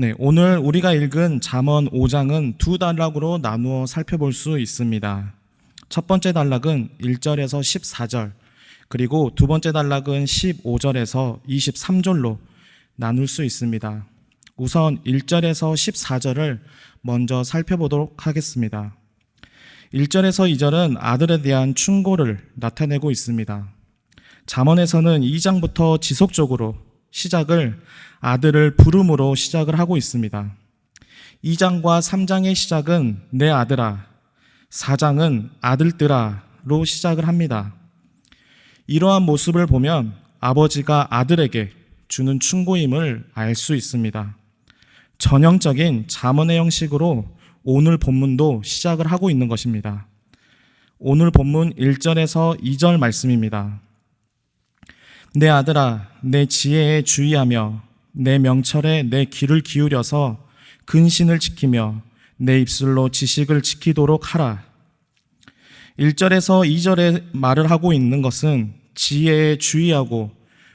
네, 오늘 우리가 읽은 잠언 5장은 두 단락으로 나누어 살펴볼 수 있습니다. 첫 번째 단락은 1절에서 14절, 그리고 두 번째 단락은 15절에서 23절로 나눌 수 있습니다. 우선 1절에서 14절을 먼저 살펴보도록 하겠습니다. 1절에서 2절은 아들에 대한 충고를 나타내고 있습니다. 잠언에서는 2장부터 지속적으로 시작을 아들을 부름으로 시작을 하고 있습니다. 2장과 3장의 시작은 내 아들아, 4장은 아들들아로 시작을 합니다. 이러한 모습을 보면 아버지가 아들에게 주는 충고임을 알 수 있습니다. 전형적인 잠언의 형식으로 오늘 본문도 시작을 하고 있는 것입니다. 오늘 본문 1절에서 2절 말씀입니다. 내 아들아, 내 지혜에 주의하며 내 명철에 내 귀를 기울여서 근신을 지키며 내 입술로 지식을 지키도록 하라. 1절에서 2절에 말을 하고 있는 것은 지혜에 주의하고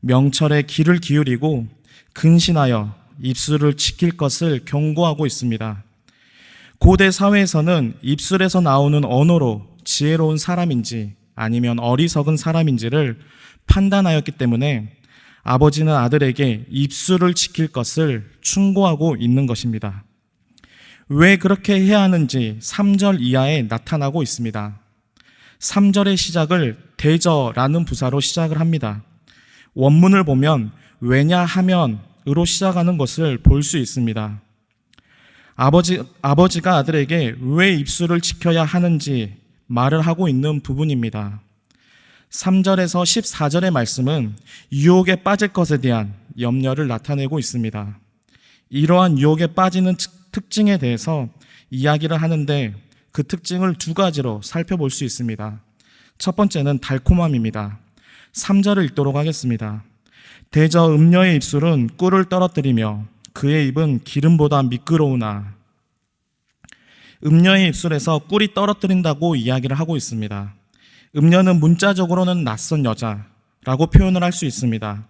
명철에 귀를 기울이고 근신하여 입술을 지킬 것을 경고하고 있습니다. 고대 사회에서는 입술에서 나오는 언어로 지혜로운 사람인지 아니면 어리석은 사람인지를 판단하였기 때문에 아버지는 아들에게 입술을 지킬 것을 충고하고 있는 것입니다. 왜 그렇게 해야 하는지 3절 이하에 나타나고 있습니다. 3절의 시작을 대저라는 부사로 시작을 합니다. 원문을 보면 왜냐하면으로 시작하는 것을 볼 수 있습니다. 아버지, 아버지가 아들에게 왜 입술을 지켜야 하는지 말을 하고 있는 부분입니다. 3절에서 14절의 말씀은 유혹에 빠질 것에 대한 염려를 나타내고 있습니다. 이러한 유혹에 빠지는 특징에 대해서 이야기를 하는데 그 특징을 두 가지로 살펴볼 수 있습니다. 첫 번째는 달콤함입니다. 3절을 읽도록 하겠습니다. 대저 음녀의 입술은 꿀을 떨어뜨리며 그의 입은 기름보다 미끄러우나 음녀의 입술에서 꿀이 떨어뜨린다고 이야기를 하고 있습니다. 음녀는 문자적으로는 낯선 여자라고 표현을 할 수 있습니다.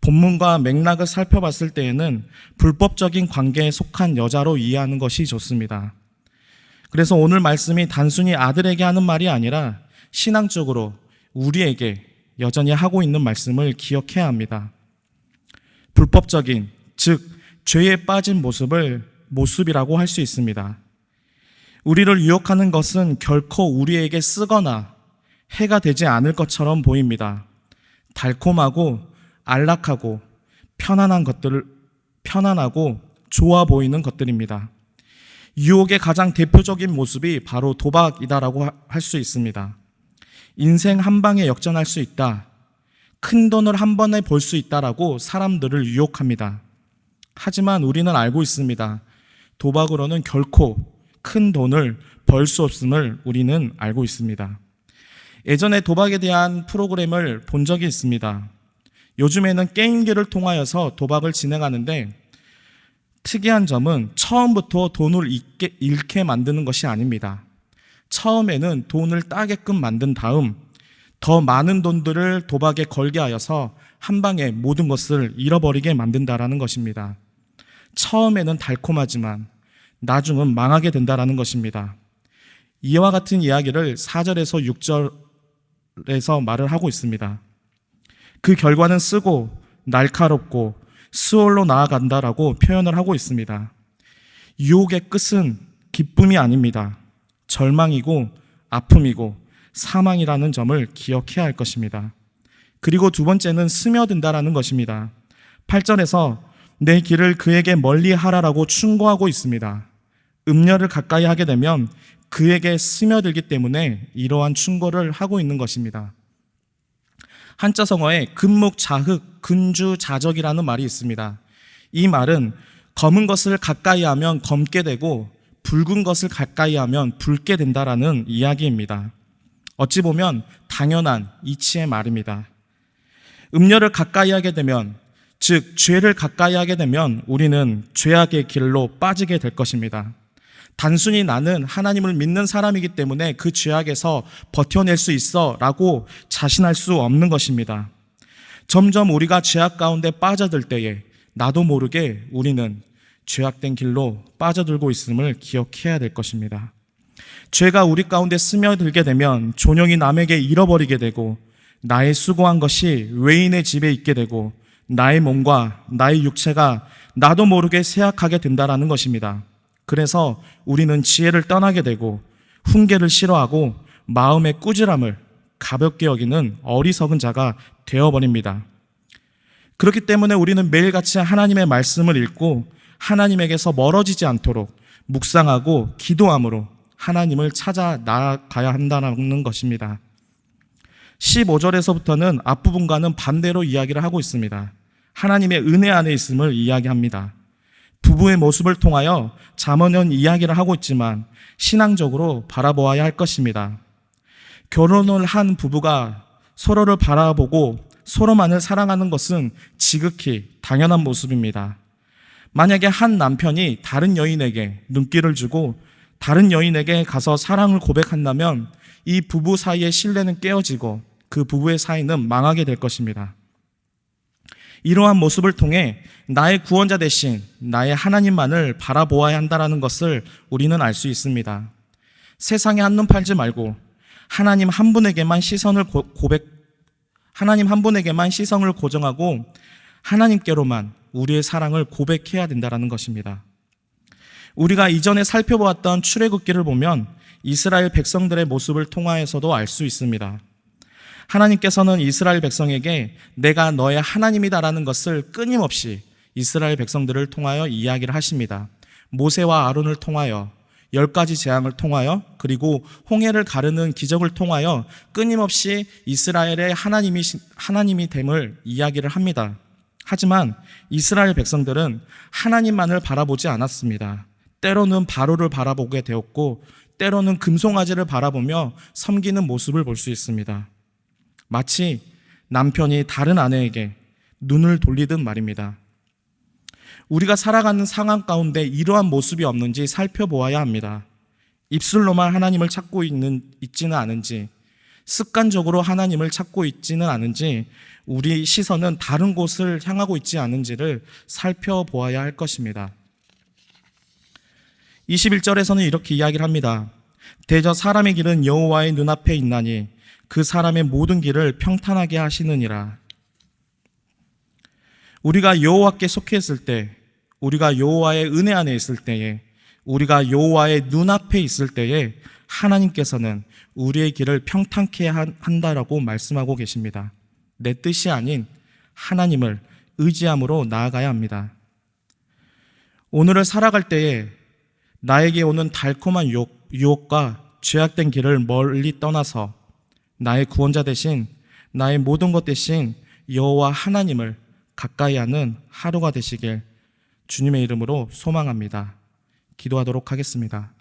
본문과 맥락을 살펴봤을 때에는 불법적인 관계에 속한 여자로 이해하는 것이 좋습니다. 그래서 오늘 말씀이 단순히 아들에게 하는 말이 아니라 신앙적으로 우리에게 여전히 하고 있는 말씀을 기억해야 합니다. 불법적인, 즉, 죄에 빠진 모습을 모습이라고 할 수 있습니다. 우리를 유혹하는 것은 결코 우리에게 쓰거나 해가 되지 않을 것처럼 보입니다. 달콤하고 안락하고 편안한 것들을 편안하고 좋아 보이는 것들입니다. 유혹의 가장 대표적인 모습이 바로 도박이다라고 할 수 있습니다. 인생 한 방에 역전할 수 있다. 큰 돈을 한 번에 벌 수 있다라고 사람들을 유혹합니다. 하지만 우리는 알고 있습니다. 도박으로는 결코 큰 돈을 벌 수 없음을 우리는 알고 있습니다. 예전에 도박에 대한 프로그램을 본 적이 있습니다. 요즘에는 게임기를 통하여서 도박을 진행하는데 특이한 점은 처음부터 돈을 잃게, 잃게 만드는 것이 아닙니다. 처음에는 돈을 따게끔 만든 다음 더 많은 돈들을 도박에 걸게 하여서 한 방에 모든 것을 잃어버리게 만든다라는 것입니다. 처음에는 달콤하지만 나중은 망하게 된다라는 것입니다. 이와 같은 이야기를 4절에서 6절 에서 말을 하고 있습니다. 그 결과는 쓰고 날카롭고 수월로 나아간다라고 표현을 하고 있습니다. 유혹의 끝은 기쁨이 아닙니다. 절망이고 아픔이고 사망이라는 점을 기억해야 할 것입니다. 그리고 두 번째는 스며든다라는 것입니다. 8절에서 내 길을 그에게 멀리 하라라고 충고하고 있습니다. 음녀를 가까이 하게 되면 그에게 스며들기 때문에 이러한 충고를 하고 있는 것입니다. 한자 성어에 금목 자흑 근주 자적이라는 말이 있습니다. 이 말은 검은 것을 가까이 하면 검게 되고 붉은 것을 가까이 하면 붉게 된다라는 이야기입니다. 어찌 보면 당연한 이치의 말입니다. 음녀를 가까이 하게 되면 즉 죄를 가까이 하게 되면 우리는 죄악의 길로 빠지게 될 것입니다. 단순히 나는 하나님을 믿는 사람이기 때문에 그 죄악에서 버텨낼 수 있어 라고 자신할 수 없는 것입니다. 점점 우리가 죄악 가운데 빠져들 때에 나도 모르게 우리는 죄악된 길로 빠져들고 있음을 기억해야 될 것입니다. 죄가 우리 가운데 스며들게 되면 존영이 남에게 잃어버리게 되고 나의 수고한 것이 외인의 집에 있게 되고 나의 몸과 나의 육체가 나도 모르게 쇠약하게 된다라는 것입니다. 그래서 우리는 지혜를 떠나게 되고 훈계를 싫어하고 마음의 꾸지람을 가볍게 여기는 어리석은 자가 되어버립니다. 그렇기 때문에 우리는 매일같이 하나님의 말씀을 읽고 하나님에게서 멀어지지 않도록 묵상하고 기도함으로 하나님을 찾아 나아가야 한다는 것입니다. 15절에서부터는 앞부분과는 반대로 이야기를 하고 있습니다. 하나님의 은혜 안에 있음을 이야기합니다. 부부의 모습을 통하여 자문연 이야기를 하고 있지만 신앙적으로 바라보아야 할 것입니다. 결혼을 한 부부가 서로를 바라보고 서로만을 사랑하는 것은 지극히 당연한 모습입니다. 만약에 한 남편이 다른 여인에게 눈길을 주고 다른 여인에게 가서 사랑을 고백한다면 이 부부 사이의 신뢰는 깨어지고 그 부부의 사이는 망하게 될 것입니다. 이러한 모습을 통해 나의 구원자 대신 나의 하나님만을 바라보아야 한다는 것을 우리는 알 수 있습니다. 세상에 한눈 팔지 말고 하나님 한 분에게만 시선을 고- 고백, 하나님 한 분에게만 시선을 고정하고 하나님께로만 우리의 사랑을 고백해야 된다는 것입니다. 우리가 이전에 살펴보았던 출애굽기를 보면 이스라엘 백성들의 모습을 통하여서도 알 수 있습니다. 하나님께서는 이스라엘 백성에게 내가 너의 하나님이다라는 것을 끊임없이 이스라엘 백성들을 통하여 이야기를 하십니다. 모세와 아론을 통하여 열 가지 재앙을 통하여 그리고 홍해를 가르는 기적을 통하여 끊임없이 이스라엘의 하나님이 하나님이 됨을 이야기를 합니다. 하지만 이스라엘 백성들은 하나님만을 바라보지 않았습니다. 때로는 바로를 바라보게 되었고 때로는 금송아지를 바라보며 섬기는 모습을 볼 수 있습니다. 마치 남편이 다른 아내에게 눈을 돌리듯 말입니다. 우리가 살아가는 상황 가운데 이러한 모습이 없는지 살펴보아야 합니다. 입술로만 하나님을 찾고 있는, 있지는 않은지, 습관적으로 하나님을 찾고 있지는 않은지, 우리 시선은 다른 곳을 향하고 있지 않은지를 살펴보아야 할 것입니다. 21절에서는 이렇게 이야기를 합니다. 대저 사람의 길은 여호와의 눈앞에 있나니 그 사람의 모든 길을 평탄하게 하시느니라. 우리가 여호와께 속해 있을 때, 우리가 여호와의 은혜 안에 있을 때에, 우리가 여호와의 눈앞에 있을 때에 하나님께서는 우리의 길을 평탄케 한- 한다라고 말씀하고 계십니다. 내 뜻이 아닌 하나님을 의지함으로 나아가야 합니다. 오늘을 살아갈 때에 나에게 오는 달콤한 유혹, 유혹과 죄악된 길을 멀리 떠나서 나의 구원자 대신 나의 모든 것 대신 여호와 하나님을 가까이 하는 하루가 되시길 주님의 이름으로 소망합니다. 기도하도록 하겠습니다.